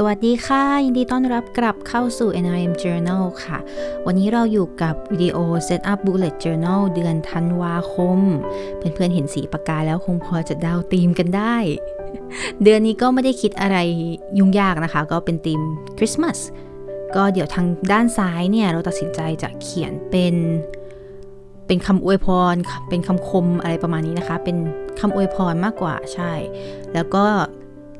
สวัสดีค่ะ ยินดีต้อนรับกลับเข้าสู่ NRM Journal ค่ะ วันนี้เราอยู่กับวิดีโอ Setup Bullet Journal เดือนธันวาคม เพื่อนๆเห็นสีปากกาแล้วคงพอจะเดาธีมกันได้ เดือนนี้ก็ไม่ได้คิดอะไรยุ่งยากนะคะ ก็เป็นธีมคริสต์มาสก็เดี๋ยวทางด้านซ้ายเนี่ย เราตัดสินใจจะเขียนเป็นเป็นคำอวยพร เป็นคำคมอะไรประมาณนี้นะคะ เป็นคำอวยพรมากกว่าใช่ แล้วก็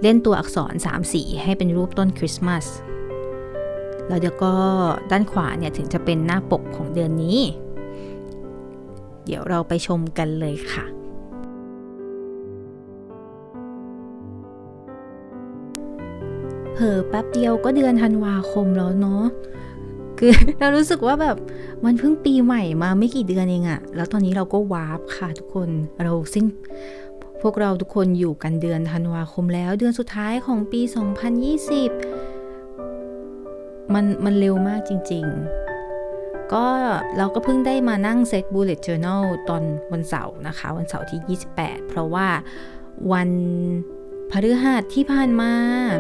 เล่นตัวอักษร 3 สีให้เป็นรูปต้นคริสต์มาส แล้วเดี๋ยวก็ด้านขวาเนี่ยถึงจะเป็นหน้าปกของเดือนนี้ เดี๋ยวเราไปชมกันเลยค่ะ เผลอแป๊บเดียวก็เดือนธันวาคมแล้วเนาะ คือเรารู้สึกว่าแบบมันเพิ่งปีใหม่มาไม่กี่เดือนเองอะแล้วตอนนี้เราก็วาร์ปค่ะทุกคน เราสิ้น พวกเราทุกคนอยู่กันเดือนธันวาคมแล้วเดือนสุดท้ายของปี 2020 มันมันเร็วมากจริง ๆ ก็เราก็เพิ่งได้มานั่งเซต bullet journal ตอนวันเสาร์นะคะ วันเสาร์ที่ 28 เพราะว่าวันพฤหัสที่ผ่านมา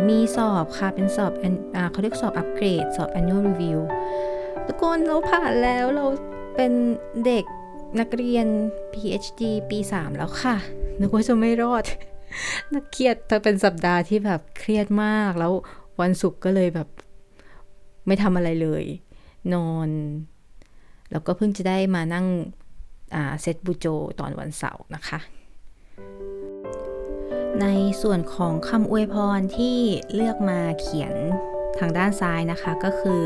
มีสอบค่ะเป็นสอบอเขาเรียกสอบอัปเกรด สอบ annual review ทุกคนเราผ่านแล้วเราเป็นเด็กนักเรียน PhD ปี 3 แล้วค่ะ นึกว่าจะไม่รอดนักเครียดเธอเป็นสัปดาห์ที่แบบเครียดมาก แล้ววันศุกร์ก็เลยแบบไม่ทำอะไรเลย นอน แล้วก็เพิ่งจะได้มานั่งเซตบูโจตอนวันเสาร์นะคะ ในส่วนของคำอวยพรที่เลือกมาเขียนทางด้านซ้ายนะคะก็คือ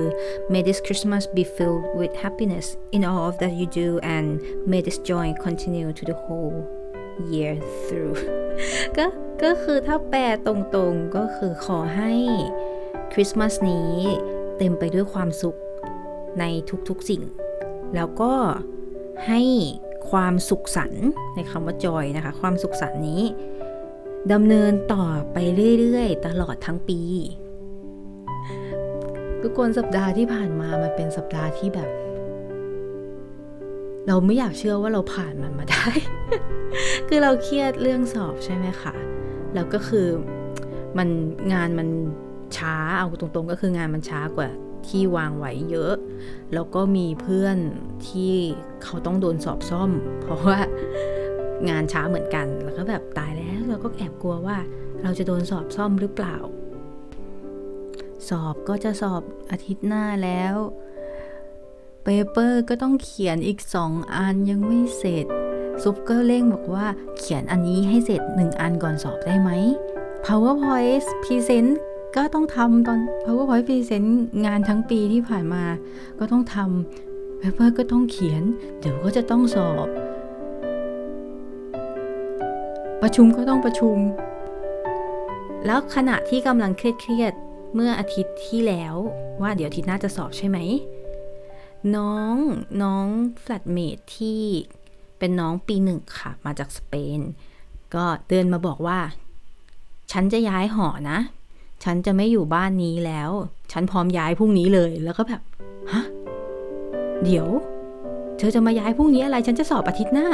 May this Christmas be filled with happiness in all of that you do and may this joy continue to the whole year through ก็ก็คือถ้าแปลตรงๆก็คือขอให้คริสต์มาสนี้เต็มไปด้วยความสุขในทุกๆสิ่ง แล้วก็ให้ความสุขสันต์ในคำว่าจอยนะคะ ความสุขสันต์นี้ดำเนินต่อไปเรื่อยๆ ตลอดทั้งปี ทุกคนสัปดาห์ที่ผ่านมามันเป็นสัปดาห์ที่แบบ เราไม่อยากเชื่อว่าเราผ่านมันมาได้ คือเราเครียดเรื่องสอบใช่ไหมคะ แล้วก็คือมันงานมันช้า เอาตรงๆ ก็คืองานมันช้ากว่าที่วางไว้เยอะ แล้วก็มีเพื่อนที่เขาต้องโดนสอบซ่อม เพราะว่างานช้าเหมือนกัน แล้วก็แบบตายแล้วเราก็แอบกลัวว่า เราจะโดนสอบซ่อมหรือเปล่า สอบก็จะสอบอาทิตย์หน้าแล้ว เปเปอร์ก็ต้องเขียนอีกสองอันยังไม่เสร็จ ซุปก็เร่งบอกว่าเขียนอันนี้ให้เสร็จหนึ่งอันก่อนสอบได้ไหม PowerPoint Present ก็ต้องทำตอน PowerPoint Present งานทั้งปีที่ผ่านมา ก็ต้องทำ Paper ก็ต้องเขียน เดี๋ยวก็จะต้องสอบ ประชุมก็ต้องประชุม แล้วขณะที่กำลังเครียดๆเมื่ออาทิตย์ที่แล้วว่าเดี๋ยวอาทิตย์หน้าจะสอบใช่ไหม น้องน้องแฟลตเมทที่เป็นน้องปีหนึ่งค่ะ มาจากสเปน ก็เดินมาบอกว่า ฉันจะย้ายหอนะ ฉันจะไม่อยู่บ้านนี้แล้ว ฉันพร้อมย้ายพรุ่งนี้เลยแล้วก็แบบฮะเดี๋ยว เธอจะมาย้ายพรุ่งนี้อะไร ฉันจะสอบอาทิตย์หน้า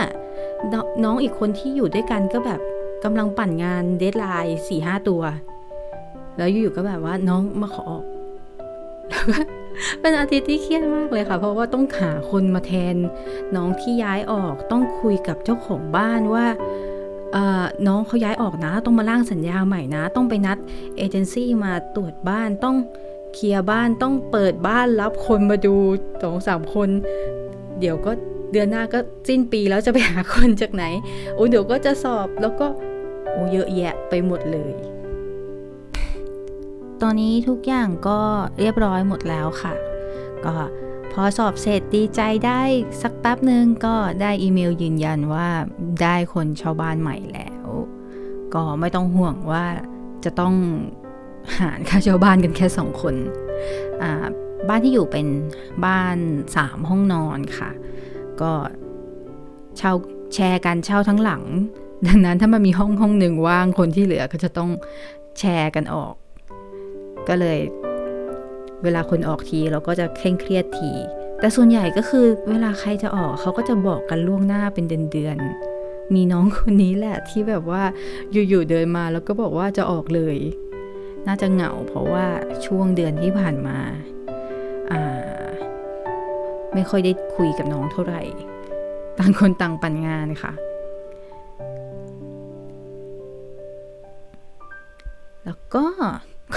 น้องอีกคนที่อยู่ด้วยกันก็แบบกำลังปั่นงานเดทไลน์สี่ห้าตัว แล้วอยู่ๆก็แบบว่าน้องมาขอออกแล้วก็ เป็นอาทิตย์ที่เครียดมากเลยค่ะ เพราะว่าต้องหาคนมาแทน น้องที่ย้ายออกต้องคุยกับเจ้าของบ้านว่าน้องเขาย้ายออกนะ ต้องมาล่างสัญญาใหม่นะ ต้องไปนัดเอเจนซี่มาตรวจบ้านต้องเคลียร์บ้านต้องเปิดบ้านรับคนมาดูสองสามคน เดี๋ยวก็เดือนหน้าก็สิ้นปีแล้วจะไปหาคนจากไหนโอ้เดี๋ยวก็จะสอบแล้วก็โอ้เยอะแยะไปหมดเลย ตอนนี้ทุกอย่างก็เรียบร้อยหมดแล้วค่ะ ก็พอสอบเสร็จดีใจได้สักแป๊บหนึ่งก็ได้อีเมลยืนยันว่าได้คนชาวบ้านใหม่แล้ว ก็ไม่ต้องห่วงว่าจะต้องหารค่าชาวบ้านกันแค่สองคนบ้านที่อยู่เป็นบ้านสามห้องนอนค่ะ ก็เช่าแชร์กันเช่าทั้งหลัง ดังนั้นถ้ามันมีห้องห้องหนึ่งว่างคนที่เหลือก็จะต้องแชร์กันออก ก็เลย เวลาคนออกทีเราก็จะเคร่งเครียดที แต่ส่วนใหญ่ก็คือเวลาใครจะออกเขาก็จะบอกกันล่วงหน้าเป็นเดือนๆ มีน้องคนนี้แหละที่แบบว่าอยู่ๆเดินมาแล้วก็บอกว่าจะออกเลย น่าจะเหงาเพราะว่าช่วงเดือนที่ผ่านมาอ่าไม่ค่อยได้คุยกับน้องเท่าไหร่ ต่างคนต่างปั่นงานค่ะ แล้วก็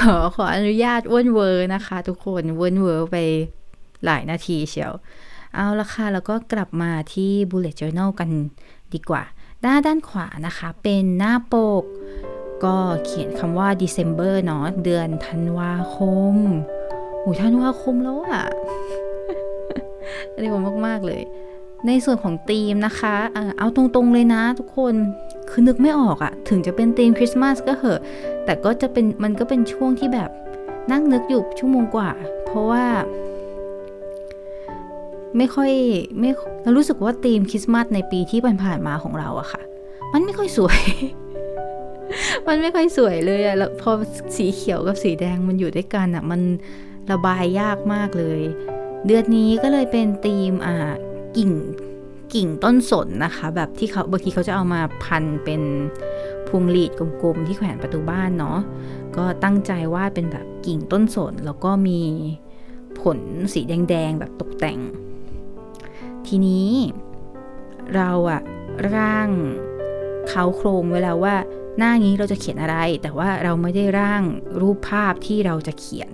ขอขออนุญาตเว้นเวอร์นะคะ ทุกคนเว้นเวอร์ไปหลายนาทีเชียว เอาละค่ะ แล้วก็กลับมาที่ bullet journal กันดีกว่า ด้านด้านขวานะคะ เป็นหน้าปก ก็เขียนคำว่า December เนาะเดือนธันวาคมโอ้ธันวาคมแล้วอะเร็วมาก ๆ เลย ในส่วนของธีมนะคะ เออเอาตรง ๆ เลยนะทุกคน คือนึกไม่ออกอะถึงจะเป็นธีมคริสต์มาสก็เหอะ แต่ก็จะเป็นมันก็เป็นช่วงที่แบบนั่งนึกอยู่ชั่วโมงกว่า เพราะว่า ไม่ค่อยไม่เรารู้สึกว่าธีมคริสต์มาสในปีที่ผ่านๆมาของเราอะค่ะ มันไม่ค่อยสวย มันไม่ค่อยสวยเลยอะแล้วพอสีเขียวกับสีแดงมันอยู่ด้วยกันอะมันระบายยากมากเลย เดือนนี้ก็เลยเป็นธีมอ่ากิ่ง กิ่งต้นสนนะคะ แบบที่เขาบางทีเขาจะเอามาพันเป็นพวงหลีดกลมๆที่แขวนประตูบ้านเนาะก็ตั้งใจวาดเป็นแบบกิ่งต้นสน แล้วก็มีผลสีแดงๆแบบตกแต่ง ทีนี้เราอะร่างเขาโครงไว้แล้วว่าหน้านี้เราจะเขียนอะไร แต่ว่าเราไม่ได้ร่างรูปภาพที่เราจะเขียน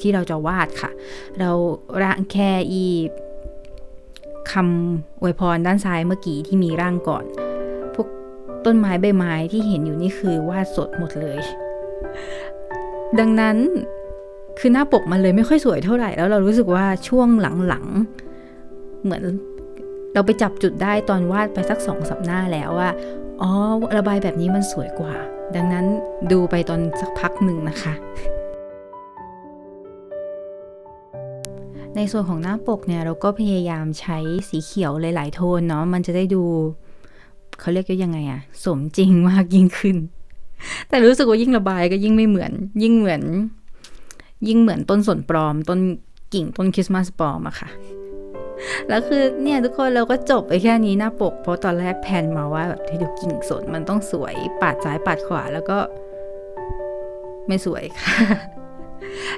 ที่เราจะวาดค่ะ เราร่างแค่อี คำอวยพรด้านซ้ายเมื่อกี้ที่มีร่างก่อน พวกต้นไม้ใบไม้ที่เห็นอยู่นี่คือวาดสดหมดเลย ดังนั้นคือหน้าปกมันเลยไม่ค่อยสวยเท่าไหร่แล้วเรารู้สึกว่าช่วงหลังๆ เหมือนเราไปจับจุดได้ตอนวาดไปสักสองสัปหน้าแล้วว่าอ๋อระบายแบบนี้มันสวยกว่า ดังนั้นดูไปตอนสักพักหนึ่งนะคะ ในส่วนของหน้าปกเนี่ยเราก็พยายามใช้สีเขียวหลาย ๆ โทนเนาะมันจะได้ดูเขาเรียกยังไงอะสมจริงมากยิ่งขึ้น แต่รู้สึกว่ายิ่งระบายก็ยิ่งไม่เหมือน ยิ่งเหมือน ยิ่งเหมือนต้นสนปลอม ต้นกิ่งต้นคริสต์มาสปลอมอะค่ะแล้วคือเนี่ยทุกคนเราก็จบไปแค่นี้หน้าปก เพราะตอนแรกแพนมาว่าแบบให้ดูกิ่งสนมันต้องสวยปาดซ้ายปาดขวาแล้วก็ ไม่สวยค่ะ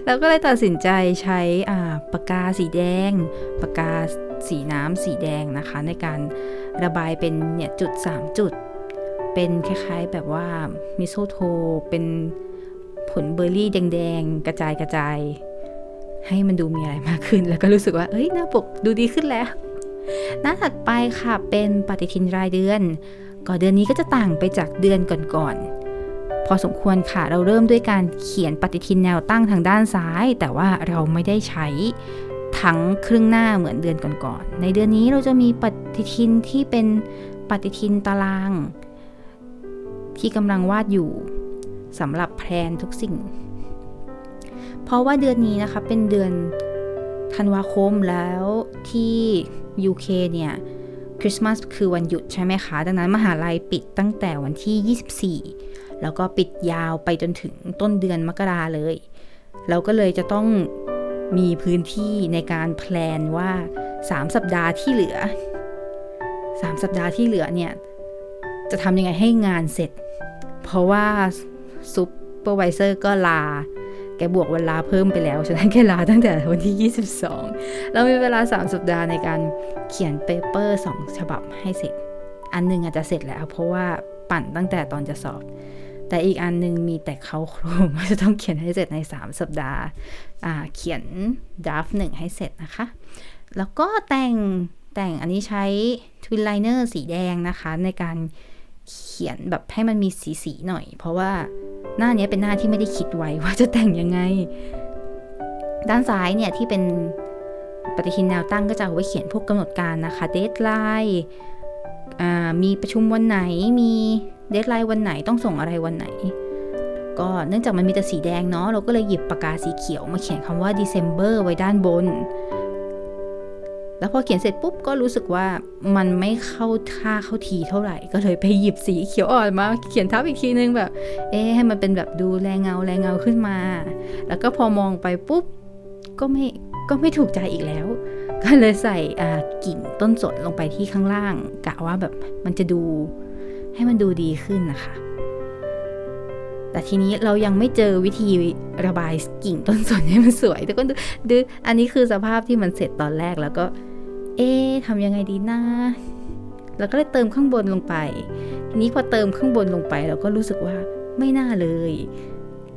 แล้วก็เลยตัดสินใจใช้ปากกาสีแดง ปากกาสีน้ำสีแดงนะคะ ในการระบายเป็นเนี่ยจุด 3 จุด เป็นคล้ายๆแบบว่ามิโซโทเป็นผลเบอร์รี่แดงๆ กระจายกระจายให้มันดูมีอะไรมากขึ้น แล้วก็รู้สึกว่าเอ้ยหน้าปกดูดีขึ้นแล้ว หน้าถัดไปค่ะเป็นปฏิทินรายเดือน ก่อนเดือนนี้ก็จะต่างไปจากเดือนก่อนๆ พอสมควรค่ะเราเริ่มด้วยการเขียนปฏิทินแนวตั้งทางด้านซ้าย แต่ว่าเราไม่ได้ใช้ทั้งครึ่งหน้าเหมือนเดือนก่อนๆในเดือนนี้เราจะมีปฏิทินที่เป็นปฏิทินตาราง ที่กำลังวาดอยู่สำหรับแพลนทุกสิ่ง เพราะว่าเดือนนี้นะคะเป็นเดือนธันวาคมแล้วที่ UK เนี่ยคริสต์มาสคือวันหยุดใช่ไหมคะ ดังนั้นมหาลัยปิดตั้งแต่วันที่ 24 แล้วก็ปิดยาวไปจนถึงต้นเดือนมกราเลย เราก็เลยจะต้องมีพื้นที่ในการแพลนว่า 3 สัปดาห์ที่เหลือ 3 สัปดาห์ที่เหลือเนี่ย จะทำยังไงให้งานเสร็จ เพราะว่าซุปเปอร์วิเซอร์ก็ลา แกบวกเวลาเพิ่มไปแล้ว ฉะนั้นแกลาตั้งแต่วันที่ 22 เรามีเวลา 3 สัปดาห์ในการเขียนเปเปอร์ 2 ฉบับให้เสร็จ อันหนึงอาจจะเสร็จแล้ว เพราะว่าปั่นตั้งแต่ตอนจะสอบ แต่อีกอันหนึงมีแต่เขาโครงว่าจะต้องเขียนให้เสร็จใน 3 สัปดาห์เขียนดราฟหนึ่งให้เสร็จนะคะ แล้วก็แต่งแต่งอันนี้ใช้ทวินไลเนอร์สีแดงนะคะ ในการเขียนแบบให้มันมีสีสีหน่อย เพราะว่าหน้านี้เป็นหน้าที่ไม่ได้คิดไว้ว่าจะแต่งยังไง ด้านซ้ายเนี่ยที่เป็นปฏิทินแนวตั้งก็จะเอาไว้เขียนพวกกำหนดการนะคะเดทไลน์มีประชุมวันไหนมี เดทไลน์วันไหนต้องส่งอะไรวันไหน ก็เนื่องจากมันมีแต่สีแดงเนาะเราก็เลยหยิบปากกาสีเขียวมาเขียนคำว่า December ไว้ด้านบน แล้วพอเขียนเสร็จปุ๊บก็รู้สึกว่ามันไม่เข้าท่าเข้าทีเท่าไหร่ ก็เลยไปหยิบสีเขียวอ่อนมาเขียนทับอีกทีนึงแบบ เอ๊ให้มันเป็นแบบดูแรงเงาแรงเงาขึ้นมา แล้วก็พอมองไปปุ๊บก็ไม่ก็ไม่ถูกใจอีกแล้ว ก็เลยใส่กิ่งต้นสนลงไปที่ข้างล่าง กะว่าแบบมันจะดู ให้มันดูดีขึ้นนะคะ แต่ทีนี้เรายังไม่เจอวิธีระบายกิ่งต้นสนให้มันสวยทุกคนดูอันนี้คือสภาพที่มันเสร็จตอนแรกแล้วก็ เอ๊ะทำยังไงดีนะแล้วก็เลยเติมข้างบนลงไป ทีนี้พอเติมข้างบนลงไป เราก็รู้สึกว่าไม่น่าเลย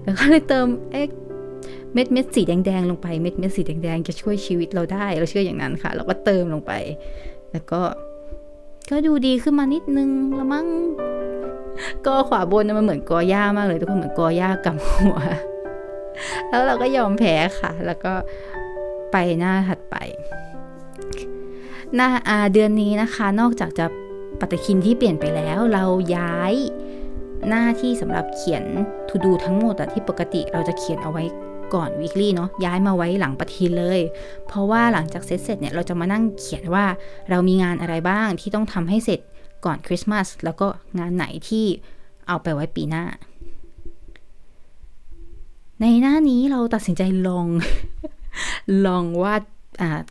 แล้วก็เลยเติมเอ๊ะเม็ดเม็ดสีแดงๆลงไปเม็ดเม็ดสีแดงๆจะช่วยชีวิตเราได้ เราเชื่ออย่างนั้นค่ะ เราก็เติมลงไป แล้วก็ ก็ดูดีขึ้นมานิดนึงละมั้งก็ขวาบนมันเหมือนกอหญ้ามากเลยทุกคนเหมือนกอหญ้ากำหัว แล้วเราก็ยอมแพ้ค่ะ แล้วก็ไปหน้าถัดไป หน้าเดือนนี้นะคะ นอกจากจะปฏิทินที่เปลี่ยนไปแล้ว เราย้ายหน้าที่สำหรับเขียน to do ทั้งหมดอะที่ปกติเราจะเขียนเอาไว้ ก่อน weekly เนาะย้ายมาไว้หลังปฏิทินเลย เพราะว่าหลังจากเสร็จเสร็จเนี่ยเราจะมานั่งเขียนว่าเรามีงานอะไรบ้างที่ต้องทำให้เสร็จก่อนคริสต์มาสแล้วก็งานไหนที่เอาไปไว้ปีหน้า ในหน้านี้เราตัดสินใจลอง ลองวาด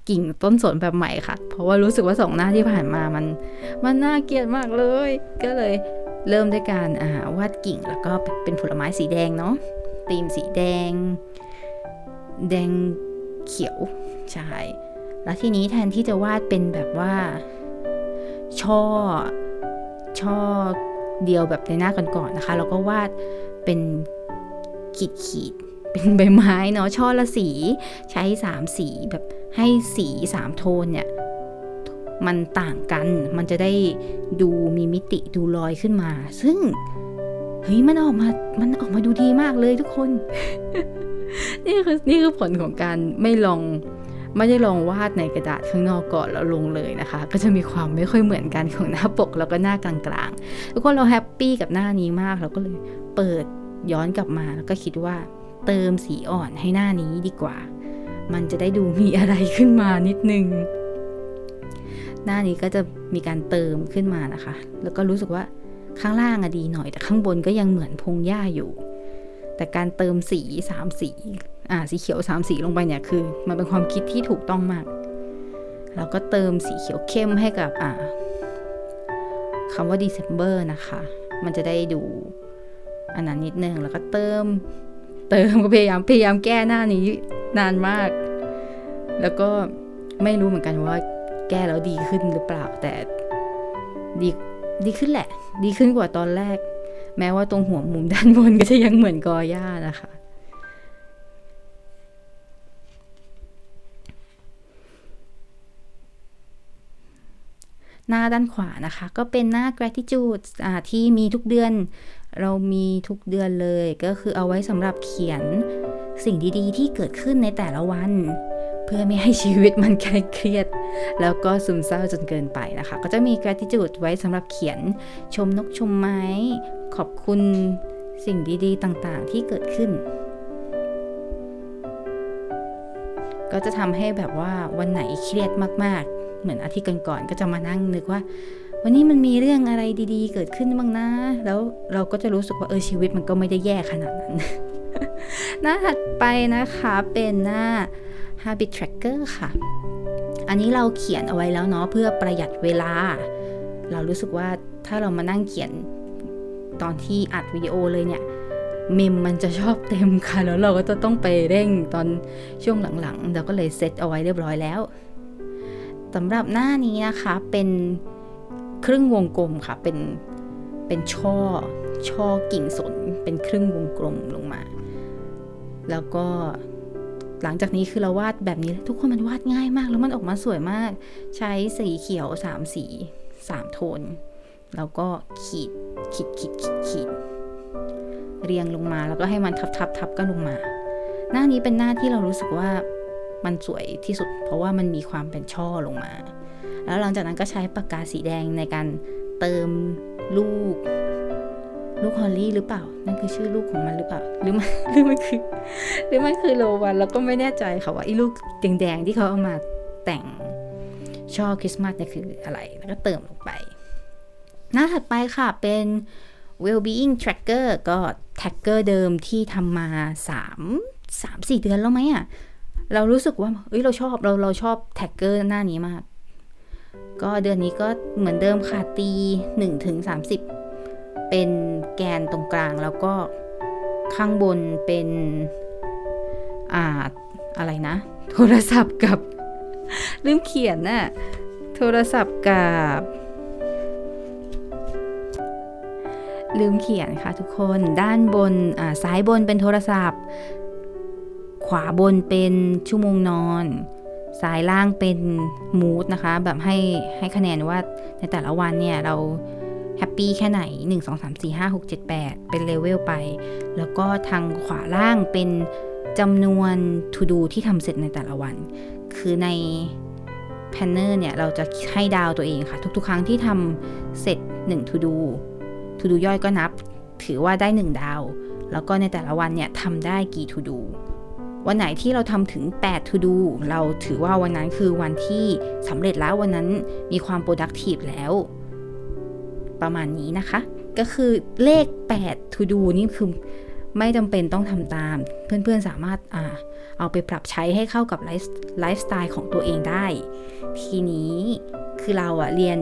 กิ่งต้นสนแบบใหม่ค่ะ เพราะว่ารู้สึกว่าสองหน้าที่ผ่านมามัน มันน่าเกลียดมากเลย ก็เลยเริ่มด้วยการวาดกิ่งแล้วก็เป็นผลไม้สีแดงเนาะตีมสีแดง แดงเขียว ใช่ แล้วทีนี้แทนที่จะวาดเป็นแบบว่า ช่อ ช่อเดียวแบบในหน้าก่อนๆนะคะแล้วก็วาดเป็นขีดขีดเป็นใบไม้เนาะช่อละสีใช้สามสีแบบให้สีสามโทนเนี่ย มันต่างกันมันจะได้ดูมีมิติดูลอยขึ้นมา ซึ่ง เฮ้ย มันออกมา มันออกมาดูดีมากเลยทุกคน นี่คือนี่คือผลของการไม่ลองไม่ได้ลองวาดในกระดาษข้างนอกก่อนแล้วลงเลยนะคะ ก็จะมีความไม่ค่อยเหมือนกันของหน้าปกแล้วก็หน้ากลางๆทุกคนเราแฮปปี้กับหน้านี้มากเราก็เลยเปิดย้อนกลับมาแล้วก็คิดว่าเติมสีอ่อนให้หน้านี้ดีกว่า มันจะได้ดูมีอะไรขึ้นมานิดนึง หน้านี้ก็จะมีการเติมขึ้นมานะคะ แล้วก็รู้สึกว่าข้างล่างอะดีหน่อย แต่ข้างบนก็ยังเหมือนพงหญ้าอยู่ แต่การเติมสีสามสี อ่าสีเขียวสามสีลงไปเนี่ยคือ มันเป็นความคิดที่ถูกต้องมาก เราก็เติมสีเขียวเข้มให้กับอ่าคำว่า December นะคะ มันจะได้ดูอันนั้นนิดนึงแล้วก็เติม เติมก็พยายามพยายามแก้หน้านี้นานมาก แล้วก็ไม่รู้เหมือนกันว่าแก้แล้วดีขึ้นหรือเปล่าแต่ดีดีขึ้นแหละ ดีขึ้นกว่าตอนแรก แม้ว่าตรงหัวมุมด้านบนก็จะยังเหมือนกอหญ้านะคะ หน้าด้านขวานะคะ ก็เป็นหน้า gratitude ที่มีทุกเดือน เรามีทุกเดือนเลย ก็คือเอาไว้สำหรับเขียนสิ่งดีๆ ที่เกิดขึ้นในแต่ละวัน เพื่อไม่ให้ชีวิตมันเครียด แล้วก็ซึมเศร้าจนเกินไปนะคะ ก็จะมี gratitude ไว้สำหรับเขียนชมนกชมไม้ ขอบคุณสิ่งดีๆ ต่างๆ ที่เกิดขึ้นก็จะทำให้แบบว่าวันไหนเครียดมาก เหมือนอาทิตย์ก่อนๆก็จะมานั่งนึกว่า วันนี้มันมีเรื่องอะไรดีๆ เกิดขึ้นบ้างนะ แล้วเราก็จะรู้สึกว่าเออชีวิตมันก็ไม่ได้แย่ขนาดนั้น หน้าถัดไปนะคะเป็นหน้า habit tracker ค่ะ อันนี้เราเขียนเอาไว้แล้วเนาะเพื่อประหยัดเวลา เรารู้สึกว่าถ้าเรามานั่งเขียนตอนที่อัดวิดีโอเลยเนี่ยเมมมันจะชอบเต็มค่ะ แล้วเราก็จะต้องไปเร่งตอนช่วงหลังๆ เราก็เลยเซตเอาไว้เรียบร้อยแล้ว สำหรับหน้านี้นะคะเป็นครึ่งวงกลมค่ะ เป็นเป็นช่อช่อกิ่งสน เป็นครึ่งวงกลมลงมา แล้วก็หลังจากนี้คือเราวาดแบบนี้ทุกคนมันวาดง่ายมาก แล้วมันออกมาสวยมาก ใช้สีเขียวสามสีสามโทน แล้วก็ขีดขีดขีดขีดขีดเรียงลงมาแล้วก็ให้มันทับทับทับกันลงมา หน้านี้เป็นหน้าที่เรารู้สึกว่า มันสวยที่สุด เพราะว่ามันมีความเป็นช่อลงมา แล้วหลังจากนั้นก็ใช้ปากกาสีแดงในการเติมลูก ลูกฮอลลี่หรือเปล่า นั่นคือชื่อลูกของมันหรือเปล่า หรือมันหรือมันคือหรือมันคือโลวันแล้วก็ไม่แน่ใจค่ะว่าไอ้ลูกแดงๆที่เขาเอามาแต่งช่อคริสต์มาสเนี่ยคืออะไรแล้วก็เติมลงไป หน้าถัดไปค่ะเป็น well-being tracker ก็ tracker เดิมที่ทำมา 3 3 4 เดือนแล้วไหมอะ่ะ เรารู้สึกว่าเอ้ยเราชอบเราเราชอบ tracker หน้านี้มาก ก็เดือนนี้ก็เหมือนเดิมค่ะตี1ถึง30 เป็นแกนตรงกลางแล้วก็ข้างบนเป็นอ่าอะไรนะ โทรศัพท์กับ ลืมเขียนน่ะโทรศัพท์กับ ลืมเขียนค่ะทุกคนด้านบนอ่าซ้ายบนเป็นโทรศัพท์ ขวาบนเป็นชั่วโมงนอนซ้ายล่างเป็นมูดนะคะ แบบให้ให้คะแนนว่าในแต่ละวันเนี่ยเราแฮปปี้แค่ไหน 1 2 3 4 5 6 7 8 เป็นเลเวลไป แล้วก็ทางขวาล่างเป็นจำนวน to do ที่ทำเสร็จในแต่ละวัน คือในแพนเนอร์เนี่ย เราจะให้ดาวตัวเองค่ะ ทุกๆ ครั้งที่ทำเสร็จ1 to do to do ย่อยก็นับ ถือว่าได้ 1 ดาว แล้วก็ในแต่ละวันเนี่ยทำได้กี่ to do วันไหนที่เราทำถึง 8 to do เราถือว่าวันนั้นคือวันที่สำเร็จแล้ววันนั้นมีความ productive แล้ว ประมาณนี้นะคะ ก็คือเลข 8 to do นี่คือไม่จำเป็นต้องทำตาม เพื่อนๆสามารถอ่าเอาไปปรับใช้ให้เข้ากับไลฟ์ไลฟ์สไตล์ของตัวเองได้ ทีนี้คือเราอะเรียน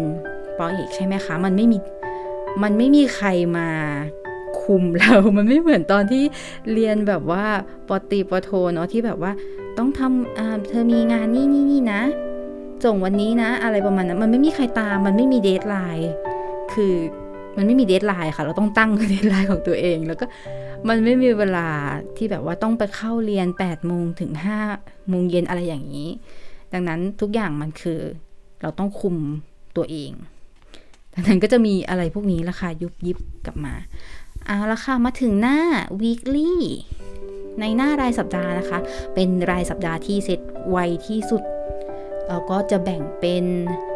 ปอเอกใช่ไหมคะ มันไม่มี มันไม่มีใครมา คุมเรา มันไม่เหมือนตอนที่เรียนแบบว่าปตีปโทเนาะที่แบบว่าต้องทำเธอมีงานนี่นี่นี่นะ ส่งวันนี้นะ อะไรประมาณนั้น มันไม่มีใครตาม มันไม่มีเดทไลน์ คือมันไม่มีเดทไลน์ค่ะ เราต้องตั้งเดทไลน์ของตัวเอง แล้วก็มันไม่มีเวลาที่แบบว่าต้องไปเข้าเรียน8ปดโมงถึง5้าโมงเย็นอะไรอย่างนี้ ดังนั้นทุกอย่างมันคือเราต้องคุมตัวเองดังนั้นก็จะมีอะไรพวกนี้ราคายุบยิบกลับมา เอาละค่ะ มาถึงหน้า weekly ในหน้ารายสัปดาห์นะคะ เป็นรายสัปดาห์ที่เสร็จไวที่สุดเราก็จะแบ่งเป็น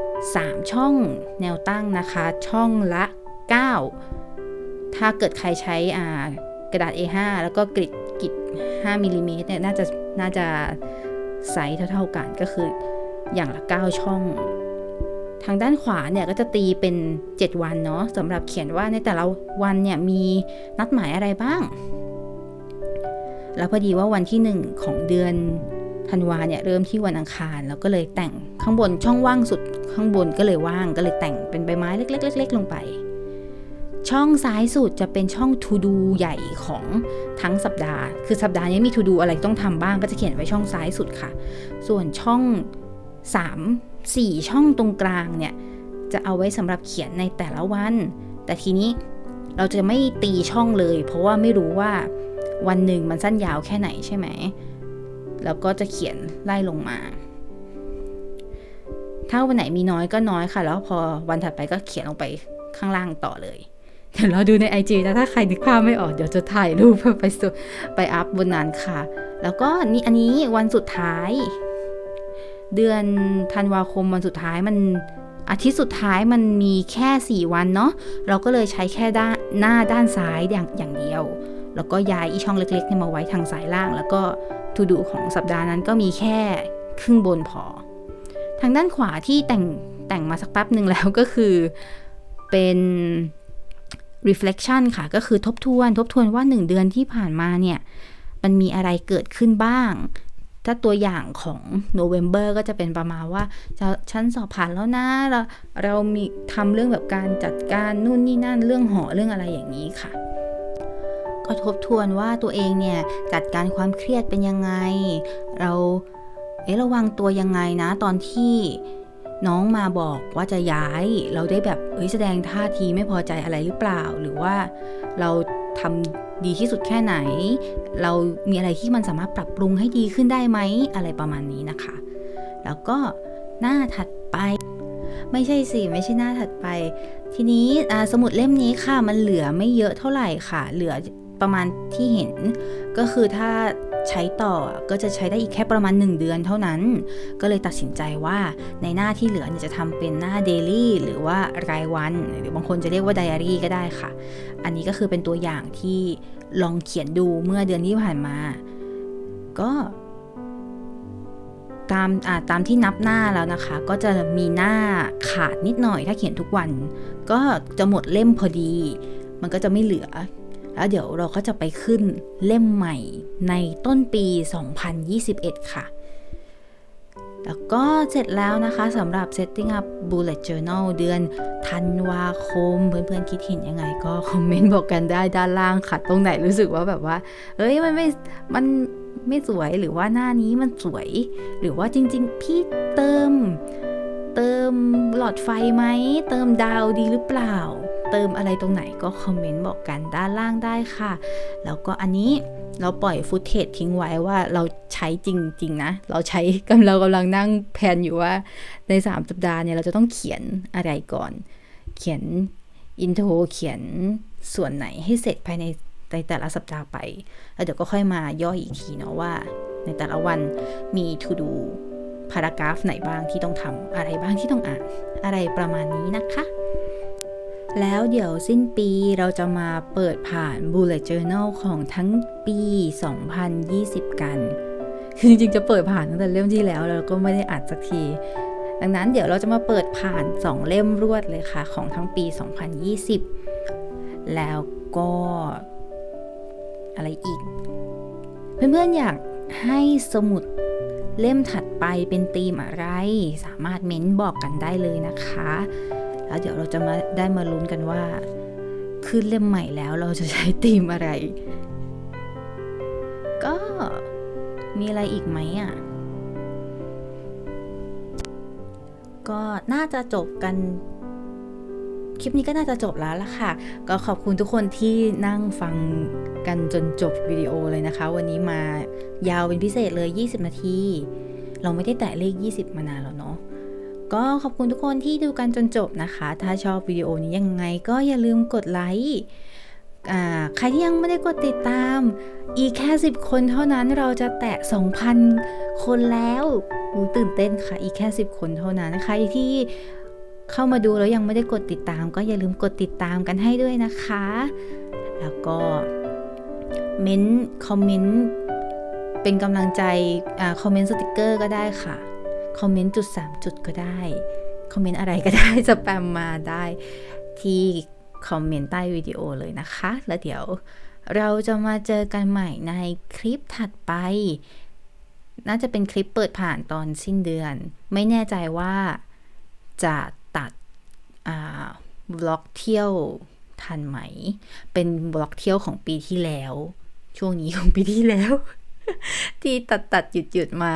3 ช่องแนวตั้งนะคะ ช่องละ 9 ถ้าเกิดใครใช้อ่ากระดาษ A5 แล้วก็กริดกิด5มิลลิเมตรเนี่ยน่าจะน่าจะไซส์เท่าๆกันก็คืออย่างละ 9 ช่อง ทางด้านขวาเนี่ยก็จะตีเป็น 7 วันเนาะสำหรับเขียนว่าในแต่ละวันเนี่ยมีนัดหมายอะไรบ้าง แล้วพอดีว่าวันที่ 1 ของเดือนธันวาเนี่ยเริ่มที่วันอังคารแล้วก็เลยแต่งข้างบนช่องว่างสุดข้างบนก็เลยว่างก็เลยแต่งเป็นใบไม้เล็กๆๆลงไป ช่องซ้ายสุดจะเป็นช่อง to do ใหญ่ของทั้งสัปดาห์ คือสัปดาห์นี้มี to do อะไรต้องทำบ้างก็จะเขียนไว้ช่องซ้ายสุดค่ะ ส่วนช่อง 3 4 ช่องตรงกลางเนี่ยจะเอาไว้สำหรับเขียนในแต่ละวัน แต่ทีนี้เราจะไม่ตีช่องเลย เพราะว่าไม่รู้ว่าวันหนึ่งมันสั้นยาวแค่ไหนใช่ไหม แล้วก็จะเขียนไล่ลงมา ถ้าวันไหนมีน้อยก็น้อยค่ะ แล้วพอวันถัดไปก็เขียนลงไปข้างล่างต่อเลย เดี๋ยวเราดูใน IG นะ ถ้าใครนึกภาพไม่ออก เดี๋ยวจะถ่ายรูปไปสุไปอัพบนนั้นค่ะ แล้วก็นี่อันนี้วันสุดท้าย เดือนธันวาคมวันสุดท้ายมันอาทิตย์สุดท้ายมันมีแค่ 4 วันเนาะเราก็เลยใช้แค่ด้านหน้าด้านซ้ายอย่างอย่างเดียว แล้วก็ย้ายอีช่องเล็กๆเนี่ยมาไว้ทางซ้ายล่าง แล้วก็ทูดูของสัปดาห์นั้นก็มีแค่ครึ่งบนพอ ทางด้านขวาที่แต่งแต่งมาสักแป๊บหนึ่งแล้วก็คือเป็น reflection ค่ะ ก็คือทบทวน ทบทวนว่า 1 เดือนที่ผ่านมาเนี่ย มันมีอะไรเกิดขึ้นบ้าง ถ้าตัวอย่างของ November ก็จะเป็นประมาณว่าจะชั้นสอบผ่านแล้วนะ เราเรามีทำเรื่องแบบการจัดการนู่นนี่นั่นเรื่องหอเรื่องอะไรอย่างนี้ค่ะ ก็ทบทวนว่าตัวเองเนี่ย จัดการความเครียดเป็นยังไง เราเอ๊ะระวังตัวยังไงนะตอนที่น้องมาบอกว่าจะย้าย เราได้แบบเอ้ยแสดงท่าทีไม่พอใจอะไรหรือเปล่า หรือว่าเรา ทำดีที่สุดแค่ไหน เรามีอะไรที่มันสามารถปรับปรุงให้ดีขึ้นได้ไหมอะไรประมาณนี้นะคะ แล้วก็หน้าถัดไป ไม่ใช่สิ ไม่ใช่หน้าถัดไป ทีนี้สมุดเล่มนี้ค่ะ มันเหลือไม่เยอะเท่าไหร่ค่ะ เหลือประมาณที่เห็น ก็คือถ้า ใช้ต่อก็จะใช้ได้อีกแค่ประมาณ 1 เดือนเท่านั้น ก็เลยตัดสินใจว่าในหน้าที่เหลือเนี่ยจะทำเป็นหน้าเดลี่หรือว่ารายวัน หรือบางคนจะเรียกว่าไดอารี่ก็ได้ค่ะ อันนี้ก็คือเป็นตัวอย่างที่ลองเขียนดูเมื่อเดือนที่ผ่านมา ก็ตามตามที่นับหน้าแล้วนะคะ ก็จะมีหน้าขาดนิดหน่อยถ้าเขียนทุกวัน ก็จะหมดเล่มพอดี มันก็จะไม่เหลือ แล้วเดี๋ยวเราก็จะไปขึ้นเล่มใหม่ในต้นปี 2021 ค่ะ แล้วก็เสร็จแล้วนะคะสำหรับ setting up bullet journal เดือนธันวาคม เพื่อนๆคิดเห็นยังไงก็คอมเมนต์บอกกันได้ด้านล่างค่ะ ตรงไหนรู้สึกว่าแบบว่าเอ้ยมันไม่ มันไม่สวยหรือว่าหน้านี้มันสวย หรือว่าจริง ๆ พี่เติม เติมหลอดไฟไหม เติมดาวดีหรือเปล่า เติมอะไรตรงไหนก็คอมเมนต์บอกกันด้านล่างได้ค่ะ แล้วก็อันนี้เราปล่อยฟุตเทจทิ้งไว้ว่าเราใช้จริง ๆ นะ เราใช้กำลังกำลังนั่งแพนอยู่ว่าใน 3 สัปดาห์เนี่ยเราจะต้องเขียนอะไรก่อน เขียนอินโทรเขียนส่วนไหนให้เสร็จภายในในแต่ละสัปดาห์ไป แล้วเดี๋ยวก็ค่อยมาย่อยอีกทีเนาะว่า ในแต่ละวันมี to do พารากราฟไหนบ้างที่ต้องทำอะไรบ้างที่ต้องอ่าน อะไรประมาณนี้นะคะ แล้วเดี๋ยวสิ้นปีเราจะมาเปิดผ่าน Bullet Journal ของทั้งปี 2020 กัน คือจริงๆจะเปิดผ่านตั้งแต่เล่มที่แล้วเราก็ไม่ได้อัดสักที ดังนั้นเดี๋ยวเราจะมาเปิดผ่าน 2 เล่มรวดเลยค่ะ ของทั้งปี 2020 แล้วก็อะไรอีก เพื่อนๆอยากให้สมุดเล่มถัดไปเป็นธีมอะไร สามารถเม้นบอกกันได้เลยนะคะ แล้วเดี๋ยวเราจะมาได้มาลุ้นกันว่า ขึ้นเล่มใหม่แล้วเราจะใช้ธีมอะไร ก็มีอะไรอีกไหมอะ ก็น่าจะจบกันคลิปนี้ก็น่าจะจบแล้วล่ะค่ะ ก็ขอบคุณทุกคนที่นั่งฟังกันจนจบวิดีโอเลยนะคะ วันนี้มายาวเป็นพิเศษเลย 20 นาที เราไม่ได้แตะเลข 20 มานานแล้วเนาะ ก็ขอบคุณทุกคนที่ดูกันจนจบนะคะ ถ้าชอบวิดีโอนี้ยังไงก็อย่าลืมกดไลค์ใครที่ยังไม่ได้กดติดตาม อีกแค่ 10 คนเท่านั้นเราจะแตะ 2,000 คนแล้วตื่นเต้นค่ะ อีกแค่ 10 คนเท่านั้นนะคะที่เข้ามาดูแล้วยังไม่ได้กดติดตาม ก็อย่าลืมกดติดตามกันให้ด้วยนะคะ แล้วก็เม้นคอมเมนต์เป็นกำลังใจอคอมเมนต์สติกเกอร์ก็ได้ค่ะ คอมเมนต์จุด 3 จุดก็ได้ คอมเมนต์อะไรก็ได้สแปมมาได้ที่คอมเมนต์ใต้วิดีโอเลยนะคะ แล้วเดี๋ยวเราจะมาเจอกันใหม่ในคลิปถัดไป น่าจะเป็นคลิปเปิดผ่านตอนสิ้นเดือน ไม่แน่ใจว่าจะตัดบล็อกเที่ยวทันไหม เป็นบล็อกเที่ยวของปีที่แล้ว ช่วงนี้ของปีที่แล้ว ที่ตัดตัดหยุดหยุดมา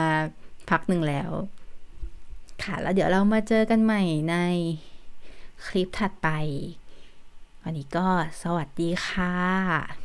พักหนึ่งแล้ว ค่ะแล้วเดี๋ยวเรามาเจอกันใหม่ในคลิปถัดไป วันนี้ก็สวัสดีค่ะ